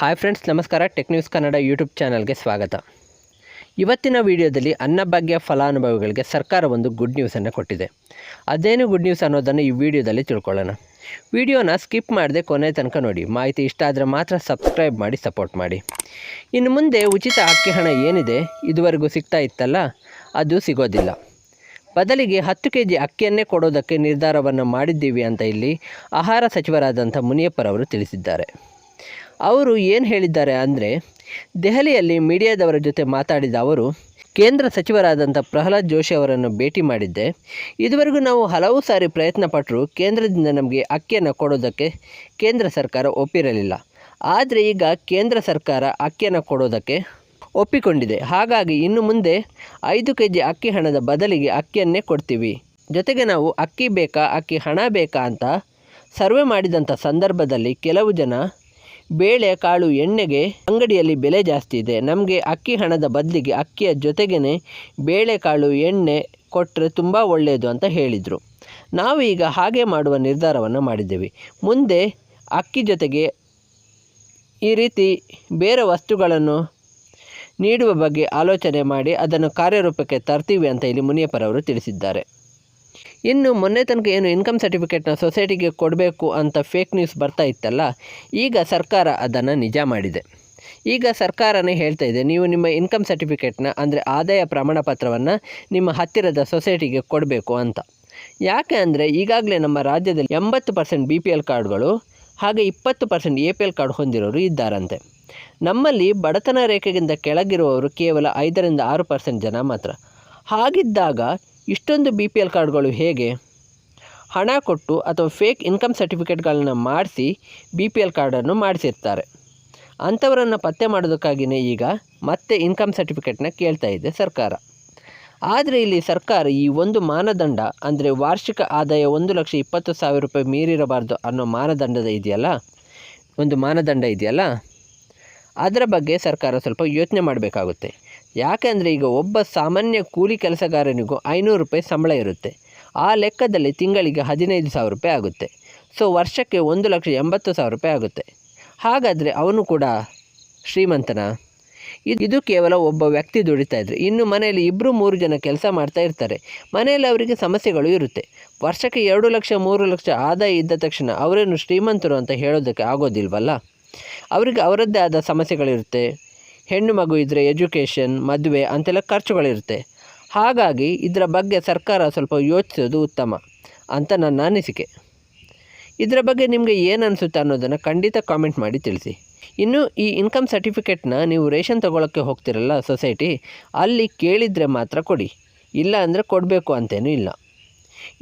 Hi friends ನಮಸ್ಕಾರ. Tech news Kannada YouTube ಚಾನಲ್ಗೆ ಸ್ವಾಗತ. ಇವತ್ತಿನ ವಿಡಿಯೋದಲ್ಲಿ ಅನ್ನಭಾಗ್ಯ ಫಲಾನುಭವಿಗಳಿಗೆ ಸರ್ಕಾರ ಒಂದು ಗುಡ್ ನ್ಯೂಸನ್ನು ಕೊಟ್ಟಿದೆ. ಅದೇನು ಗುಡ್ ನ್ಯೂಸ್ ಅನ್ನೋದನ್ನು ಈ ವಿಡಿಯೋದಲ್ಲಿ ತಿಳ್ಕೊಳ್ಳೋಣ. ವಿಡಿಯೋನ ಸ್ಕಿಪ್ ಮಾಡದೆ ಕೊನೆ ತನಕ ನೋಡಿ. ಮಾಹಿತಿ ಇಷ್ಟ ಆದರೆ ಮಾತ್ರ ಸಬ್ಸ್ಕ್ರೈಬ್ ಮಾಡಿ ಸಪೋರ್ಟ್ ಮಾಡಿ. ಇನ್ನು ಮುಂದೆ ಉಚಿತ ಅಕ್ಕಿ ಹಣ ಏನಿದೆ? ಇದುವರೆಗೂ ಸಿಗ್ತಾ ಇತ್ತಲ್ಲ? ಅದು ಸಿಗೋದಿಲ್ಲ. ಬದಲಿಗೆ ಹತ್ತು ಕೆ ಜಿ ಅಕ್ಕಿಯನ್ನೇ ಕೊಡೋದಕ್ಕೆ ನಿರ್ಧಾರವನ್ನು ಮಾಡಿದ್ದೀವಿ ಅಂತ ಇಲ್ಲಿ ಆಹಾರ ಸಚಿವರಾದಂಥ ಮುನಿಯಪ್ಪರವರು ತಿಳಿಸಿದ್ದಾರೆ. ಅವರು ಏನು ಹೇಳಿದ್ದಾರೆ ಅಂದರೆ, ದೆಹಲಿಯಲ್ಲಿ ಮೀಡಿಯಾದವರ ಜೊತೆ ಮಾತಾಡಿದ ಅವರು, ಕೇಂದ್ರ ಸಚಿವರಾದಂಥ ಪ್ರಹ್ಲಾದ್ ಜೋಶಿ ಅವರನ್ನು ಭೇಟಿ ಮಾಡಿದ್ದೆ. ಇದುವರೆಗೂ ನಾವು ಹಲವು ಸಾರಿ ಪ್ರಯತ್ನ ಪಟ್ಟರು ಕೇಂದ್ರದಿಂದ ನಮಗೆ ಅಕ್ಕಿಯನ್ನು ಕೊಡೋದಕ್ಕೆ ಕೇಂದ್ರ ಸರ್ಕಾರ ಒಪ್ಪಿರಲಿಲ್ಲ. ಆದರೆ ಈಗ ಕೇಂದ್ರ ಸರ್ಕಾರ ಅಕ್ಕಿಯನ್ನು ಕೊಡೋದಕ್ಕೆ ಒಪ್ಪಿಕೊಂಡಿದೆ. ಹಾಗಾಗಿ ಇನ್ನು ಮುಂದೆ ಐದು ಕೆ ಜಿ ಅಕ್ಕಿ ಹಣದ ಬದಲಿಗೆ ಅಕ್ಕಿಯನ್ನೇ ಕೊಡ್ತೀವಿ. ಜೊತೆಗೆ ನಾವು ಅಕ್ಕಿ ಬೇಕಾ, ಅಕ್ಕಿ ಹಣ ಬೇಕಾ ಅಂತ ಸರ್ವೆ ಮಾಡಿದಂಥ ಸಂದರ್ಭದಲ್ಲಿ ಕೆಲವು ಜನ ಬೇಳೆ ಕಾಳು ಎಣ್ಣೆಗೆ ಅಂಗಡಿಯಲ್ಲಿ ಬೆಲೆ ಜಾಸ್ತಿ ಇದೆ. ನಮಗೆ ಅಕ್ಕಿ ಹಣದ ಬದಲಿಗೆ ಅಕ್ಕಿಯ ಜೊತೆಗೇ ಬೇಳೆ ಕಾಳು ಎಣ್ಣೆ ಕೊಟ್ಟರೆ ತುಂಬ ಒಳ್ಳೆಯದು ಅಂತ ಹೇಳಿದರು. ನಾವು ಈಗ ಹಾಗೆ ಮಾಡುವ ನಿರ್ಧಾರವನ್ನು ಮಾಡಿದ್ದೇವೆ. ಮುಂದೆ ಅಕ್ಕಿ ಜೊತೆಗೆ ಈ ರೀತಿ ಬೇರೆ ವಸ್ತುಗಳನ್ನು ನೀಡುವ ಬಗ್ಗೆ ಆಲೋಚನೆ ಮಾಡಿ ಅದನ್ನು ಕಾರ್ಯರೂಪಕ್ಕೆ ತರ್ತೀವಿ ಅಂತ ಇಲ್ಲಿ ಮುನಿಯಪ್ಪರವರು ತಿಳಿಸಿದ್ದಾರೆ. ಇನ್ನು ಮೊನ್ನೆ ತನಕ ಏನು ಇನ್ಕಮ್ ಸರ್ಟಿಫಿಕೇಟ್ನ ಸೊಸೈಟಿಗೆ ಕೊಡಬೇಕು ಅಂತ ಫೇಕ್ ನ್ಯೂಸ್ ಬರ್ತಾ ಇತ್ತಲ್ಲ, ಈಗ ಸರ್ಕಾರ ಅದನ್ನು ನಿಜ ಮಾಡಿದೆ. ಈಗ ಸರ್ಕಾರನೇ ಹೇಳ್ತಾ ಇದೆ, ನೀವು ನಿಮ್ಮ ಇನ್ಕಮ್ ಸರ್ಟಿಫಿಕೇಟ್ನ ಅಂದರೆ ಆದಾಯ ಪ್ರಮಾಣ ಪತ್ರವನ್ನು ನಿಮ್ಮ ಹತ್ತಿರದ ಸೊಸೈಟಿಗೆ ಕೊಡಬೇಕು ಅಂತ. ಯಾಕೆ ಅಂದರೆ ಈಗಾಗಲೇ ನಮ್ಮ ರಾಜ್ಯದಲ್ಲಿ ಎಂಬತ್ತು ಪರ್ಸೆಂಟ್ ಬಿ ಪಿ ಎಲ್ ಕಾರ್ಡ್ಗಳು ಹಾಗೆ ಇಪ್ಪತ್ತು percent A P L card ಹೊಂದಿರೋರು ಇದ್ದಾರಂತೆ. ನಮ್ಮಲ್ಲಿ ಬಡತನ ರೇಖೆಗಿಂತ ಕೆಳಗಿರುವವರು ಕೇವಲ ಐದರಿಂದ ಆರು ಪರ್ಸೆಂಟ್ ಜನ ಮಾತ್ರ. ಹಾಗಿದ್ದಾಗ ಇಷ್ಟೊಂದು ಬಿ ಪಿ ಎಲ್ ಕಾರ್ಡ್ಗಳು ಹೇಗೆ? ಹಣ ಕೊಟ್ಟು ಅಥವಾ ಫೇಕ್ ಇನ್ಕಮ್ ಸರ್ಟಿಫಿಕೇಟ್ಗಳನ್ನು ಮಾಡಿಸಿ ಬಿ ಪಿ ಎಲ್ ಕಾರ್ಡನ್ನು ಮಾಡಿಸಿರ್ತಾರೆ. ಅಂಥವರನ್ನು ಪತ್ತೆ ಮಾಡೋದಕ್ಕಾಗಿಯೇ ಈಗ ಮತ್ತೆ ಇನ್ಕಮ್ ಸರ್ಟಿಫಿಕೇಟ್ನ ಕೇಳ್ತಾ ಇದೆ ಸರ್ಕಾರ. ಆದರೆ ಇಲ್ಲಿ ಸರ್ಕಾರ ಈ ಒಂದು ಮಾನದಂಡ, ಅಂದರೆ ವಾರ್ಷಿಕ ಆದಾಯ ಒಂದು ಲಕ್ಷ ಇಪ್ಪತ್ತು ಸಾವಿರ ರೂಪಾಯಿ ಮೀರಿರಬಾರ್ದು ಅನ್ನೋ ಮಾನದಂಡದ ಇದೆಯಲ್ಲ? ಒಂದು ಮಾನದಂಡ ಇದೆಯಲ್ಲ? ಅದರ ಬಗ್ಗೆ ಸರ್ಕಾರ ಸ್ವಲ್ಪ ಯೋಚನೆ ಮಾಡಬೇಕಾಗುತ್ತೆ. ಯಾಕೆಂದರೆ ಈಗ ಒಬ್ಬ ಸಾಮಾನ್ಯ ಕೂಲಿ ಕೆಲಸಗಾರನಿಗೂ ಐನೂರು ರೂಪಾಯಿ ಸಂಬಳ ಇರುತ್ತೆ. ಆ ಲೆಕ್ಕದಲ್ಲಿ ತಿಂಗಳಿಗೆ ಹದಿನೈದು ಸಾವಿರ ರೂಪಾಯಿ ಆಗುತ್ತೆ. ಸೊ ವರ್ಷಕ್ಕೆ ಒಂದು ಲಕ್ಷ ಎಂಬತ್ತು ಸಾವಿರ ರೂಪಾಯಿ ಆಗುತ್ತೆ. ಹಾಗಾದರೆ ಅವನು ಕೂಡ ಶ್ರೀಮಂತನ? ಇದು ಕೇವಲ ಒಬ್ಬ ವ್ಯಕ್ತಿ ದುಡಿತಾ ಇದ್ದರು ಇನ್ನು ಮನೆಯಲ್ಲಿ ಇಬ್ಬರು ಮೂರು ಜನ ಕೆಲಸ ಮಾಡ್ತಾ ಇರ್ತಾರೆ. ಮನೆಯಲ್ಲಿ ಅವರಿಗೆ ಸಮಸ್ಯೆಗಳು ಇರುತ್ತೆ. ವರ್ಷಕ್ಕೆ ಎರಡು ಲಕ್ಷ, ಮೂರು ಲಕ್ಷ ಆದಾಯ ಇದ್ದ ತಕ್ಷಣ ಅವರೇನು ಶ್ರೀಮಂತರು ಅಂತ ಹೇಳೋದಕ್ಕೆ ಆಗೋದಿಲ್ವಲ್ಲ? ಅವರಿಗೆ ಅವರದ್ದೇ ಆದ ಸಮಸ್ಯೆಗಳಿರುತ್ತೆ. ಹೆಣ್ಣು ಮಗು ಇದ್ದರೆ ಎಜುಕೇಷನ್ ಮದುವೆ ಅಂತೆಲ್ಲ ಖರ್ಚುಗಳಿರುತ್ತೆ. ಹಾಗಾಗಿ ಇದರ ಬಗ್ಗೆ ಸರ್ಕಾರ ಸ್ವಲ್ಪ ಯೋಚಿಸೋದು ಉತ್ತಮ ಅಂತ ನನ್ನ ಅನಿಸಿಕೆ. ಇದರ ಬಗ್ಗೆ ನಿಮಗೆ ಏನು ಅನಿಸುತ್ತೆ ಅನ್ನೋದನ್ನು ಖಂಡಿತ ಕಾಮೆಂಟ್ ಮಾಡಿ ತಿಳಿಸಿ. ಇನ್ನು ಈ ಇನ್ಕಮ್ ಸರ್ಟಿಫಿಕೇಟ್ನ ನೀವು ರೇಷನ್ ತೊಗೊಳಕ್ಕೆ ಹೋಗ್ತಿರಲ್ಲ ಸೊಸೈಟಿ ಅಲ್ಲಿ ಕೇಳಿದರೆ ಮಾತ್ರ ಕೊಡಿ. ಇಲ್ಲ ಅಂದರೆ ಕೊಡಬೇಕು ಅಂತೇನೂ ಇಲ್ಲ.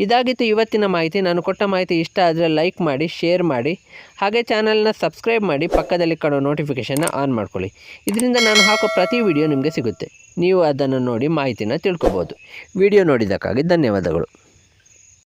ಇದಾಗಿತ್ತು ಇವತ್ತಿನ ಮಾಹಿತಿ. ನಾನು ಕೊಟ್ಟ ಮಾಹಿತಿ ಇಷ್ಟ ಆದರೆ ಲೈಕ್ ಮಾಡಿ ಶೇರ್ ಮಾಡಿ. ಹಾಗೆ ಚಾನಲ್ನ ಸಬ್ಸ್ಕ್ರೈಬ್ ಮಾಡಿ, ಪಕ್ಕದಲ್ಲಿ ಕಾಣೋ ನೋಟಿಫಿಕೇಷನ್ನ ಆನ್ ಮಾಡ್ಕೊಳ್ಳಿ. ಇದರಿಂದ ನಾನು ಹಾಕೋ ಪ್ರತಿ ವಿಡಿಯೋ ನಿಮಗೆ ಸಿಗುತ್ತೆ. ನೀವು ಅದನ್ನು ನೋಡಿ ಮಾಹಿತಿನ ತಿಳ್ಕೊಬೋದು. ವಿಡಿಯೋ ನೋಡಿದ್ದಕ್ಕಾಗಿ ಧನ್ಯವಾದಗಳು.